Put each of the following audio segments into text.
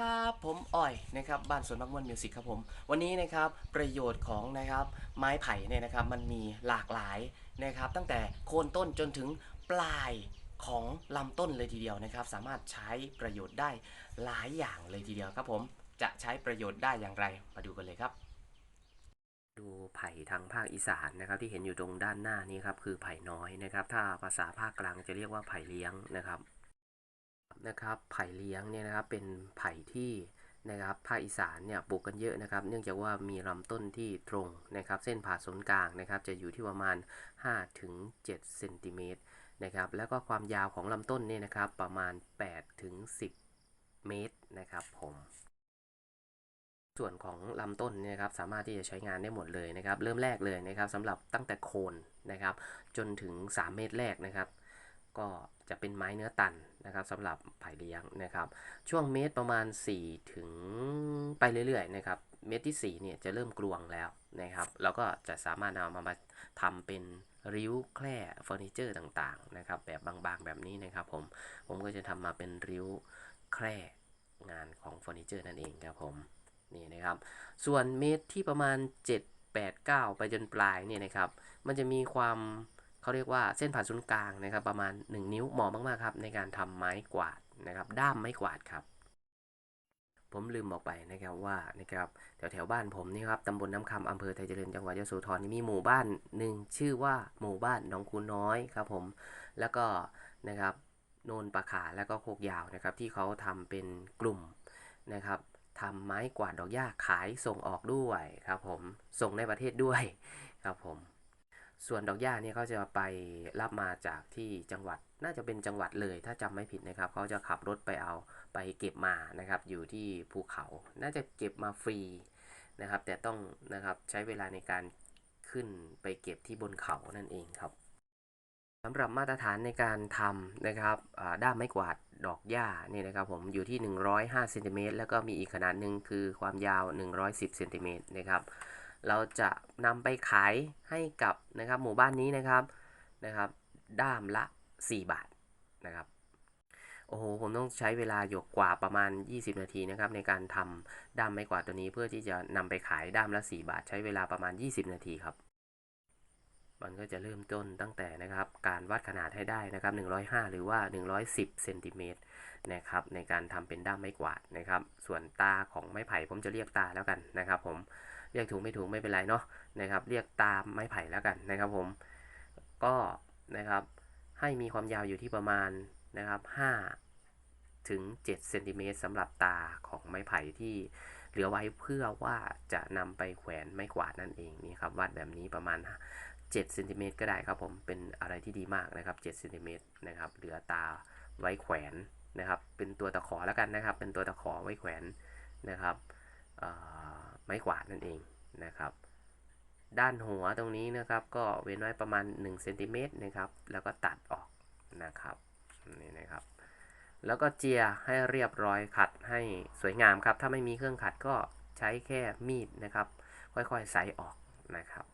ครับผมอ้อยนะครับบ้านสวนมักม่วนมิวสิกครับผมวันนี้นะครับประโยชน์ของนะครับไม้ไผ่เนี่ยนะครับมันมีหลากหลายนะครับ ตั้งแต่โคนต้นจนถึงปลายของลำต้นเลยทีเดียวนะครับ สามารถใช้ประโยชน์ได้หลายอย่างเลยทีเดียวครับผมจะใช้ประโยชน์ได้อย่างไรมาดูกันเลยครับ ดูไผ่ทางภาคอีสานนะครับ ที่เห็นอยู่ตรงด้านหน้านี้ครับคือไผ่น้อยนะครับ ถ้าภาษาภาคกลางจะเรียกว่าไผ่เลี้ยงนะครับ นะครับไผ่เลี้ยงเนี่ยนะครับเป็นไผ่ที่นะครับภาคอีสานเนี่ยปลูกกันเยอะนะครับ เนื่องจากว่ามีลำต้นที่ตรงนะครับ เส้นผ่าศูนย์กลางนะครับ จะอยู่ที่ประมาณ5ถึง7เซนติเมตรนะครับ แล้วก็ความยาวของลำต้นเนี่ยนะครับประมาณ8ถึง10 เมตรนะครับผมส่วนของลำต้นเนี่ยนะครับสามารถที่จะใช้งานได้หมดเลยนะครับ เริ่มแรกเลยนะครับสำหรับตั้งแต่โคนนะครับ จนถึง 3 เมตรแรกนะครับ ก็จะเป็นไม้เนื้อตันนะครับสำหรับไผ่เลี้ยงนะครับ ช่วงเมตรประมาณ 4 ถึงไปเรื่อยๆนะครับเมตรที่4เนี่ยจะเริ่มกลวงแล้วนะครับเราก็จะสามารถเอามามาทำเป็นริ้วแคร่เฟอร์นิเจอร์ต่างๆนะครับแบบบางๆแบบนี้นะครับผมผมก็จะทำมาเป็นริ้วแคร่งานของเฟอร์นิเจอร์นั่นเองครับผมนี่นะครับ ส่วนเมตรที่ประมาณ 7 8 9 ไปจนปลายเนี่ยนะครับ มันจะมีความ เขาเรียกว่าเส้นผ่านศูนย์กลางนะครับ ประมาณ 1 นิ้วเหมาะมากๆครับในการทำไม้กวาดนะครับ ด้ามไม้กวาดครับ ผมลืมบอกไปนะครับว่านะครับแถวแถวบ้านผมนี่ครับตำบลน้ำคำอำเภอไทยเจริญจังหวัดยโสธรนี่มีหมู่บ้านหนึ่งชื่อว่าหมู่บ้านหนองคูน้อยครับผมแล้วก็นะครับโนนปะขาแล้วก็โคกยาวนะครับ ที่เขาทำเป็นกลุ่มนะครับทำไม้กวาดดอกหญ้าขายส่งออกด้วยครับผมส่งในประเทศด้วยครับผม ส่วนดอกหญ้าเนี่ยเขาจะไปรับมาจากที่จังหวัดน่าจะเป็นจังหวัดเลย ถ้าจำไม่ผิดนะครับเขาจะขับรถไปเอาไปเก็บมานะครับ อยู่ที่ภูเขา น่าจะเก็บมาฟรีนะครับ แต่ต้องนะครับใช้เวลาในการขึ้นไปเก็บที่บนเขานั่นเองครับสำหรับมาตรฐานในการทำนะครับด้ามไม้กวาดดอกหญ้าเนี่ยนะครับผมอยู่ที่ 105เซนติเมตรแล้วก็มีอีกขนาดหนึ่งคือความยาว 110เซนติเมตรนะครับ เราจะนำไปขายให้กับนะครับหมู่บ้านนี้นะครับนะครับ ด้ามละ 4 บาทนะครับโอ้โหผมต้องใช้เวลาหยกกว่าประมาณ 20 นาทีนะครับในการทำด้ามไม้กวาดตัวนี้เพื่อที่จะนำไปขายด้ามละ 4 บาท ใช้เวลาประมาณ 20 นาทีครับ มันก็จะเริ่มต้นตั้งแต่นะครับ การวัดขนาดให้ได้นะครับ 105 หรือว่า 110เซนติเมตรนะครับในการทำเป็นด้ามไม้กวาดนะครับ ส่วนตาของไม้ไผ่ผมจะเรียกตาแล้วกันนะครับ ผม เรียกถูกไม่ถูกไม่เป็นไรเนาะนะครับ เรียกตามไม้ไผ่แล้วกันนะครับผม ก็นะครับให้มีความยาวอยู่ที่ประมาณนะครับ5ถึง7เซนติเมตรสำหรับตาของไม้ไผ่ที่เหลือไว้เพื่อว่าจะนำไปแขวนไม้กวาดนั่นเองนี่ครับวัดแบบนี้ประมาณ7เซนติเมตรก็ได้ครับผมเป็นอะไรที่ดีมากนะครับ7เซนติเมตรนะครับเหลือตาไว้แขวนนะครับ เป็นตัวตะขอแล้วกันนะครับ เป็นตัวตะขอไว้แขวนนะครับ ไม้กวาดนั่นเองนะครับ ด้านหัวตรงนี้นะครับ ก็เว้นไว้ประมาณ1เซนติเมตรนะครับ แล้วก็ตัดออกนะครับนี่นะครับ แล้วก็เจียให้เรียบร้อยขัดให้สวยงามครับ ถ้าไม่มีเครื่องขัดก็ใช้แค่มีดนะครับ ค่อยๆใส่ออกนะครับ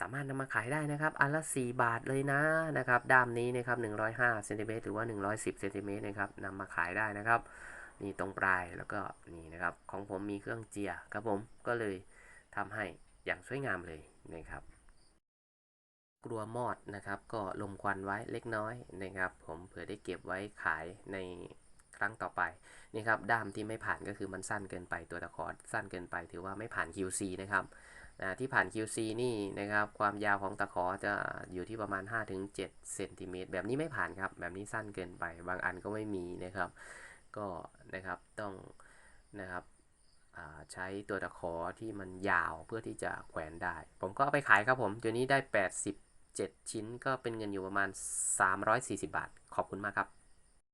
สามารถนำมาขายได้นะครับอันละ4บาทเลยนะนะครับด้ามนี้นะครับ105เซนติเมตรหรือว่า 110เซนติเมตรนะครับนำมาขายได้นะครับ นี่ตรงปลายแล้วก็นี่นะครับของผมมีเครื่องเจียครับผมก็เลยทำให้อย่างสวยงามเลยนะครับ กลัวมอดนะครับ ก็ลมควันไว้เล็กน้อยนะครับ ผมเผื่อได้เก็บไว้ขายในครั้งต่อไปนี่ครับด้ามที่ไม่ผ่านก็คือมันสั้นเกินไปตัวตะขอสั้นเกินไป ถือว่าไม่ผ่าน QC นะครับที่ผ่าน QC นี่นะครับ ความยาวของตะขอจะอยู่ที่ประมาณ 5-7เซนติเมตรแบบนี้ไม่ผ่านครับ แบบนี้สั้นเกินไป บางอันก็ไม่มีนะครับ ก็นะครับต้องนะครับใช้ตัวตะขอที่มันยาวเพื่อที่จะแขวนได้ ผมก็เอาไปขายครับผมตัวนี้ได้ 87 ชิ้นก็เป็นเงินอยู่ประมาณ 340 บาท ขอบคุณมากครับ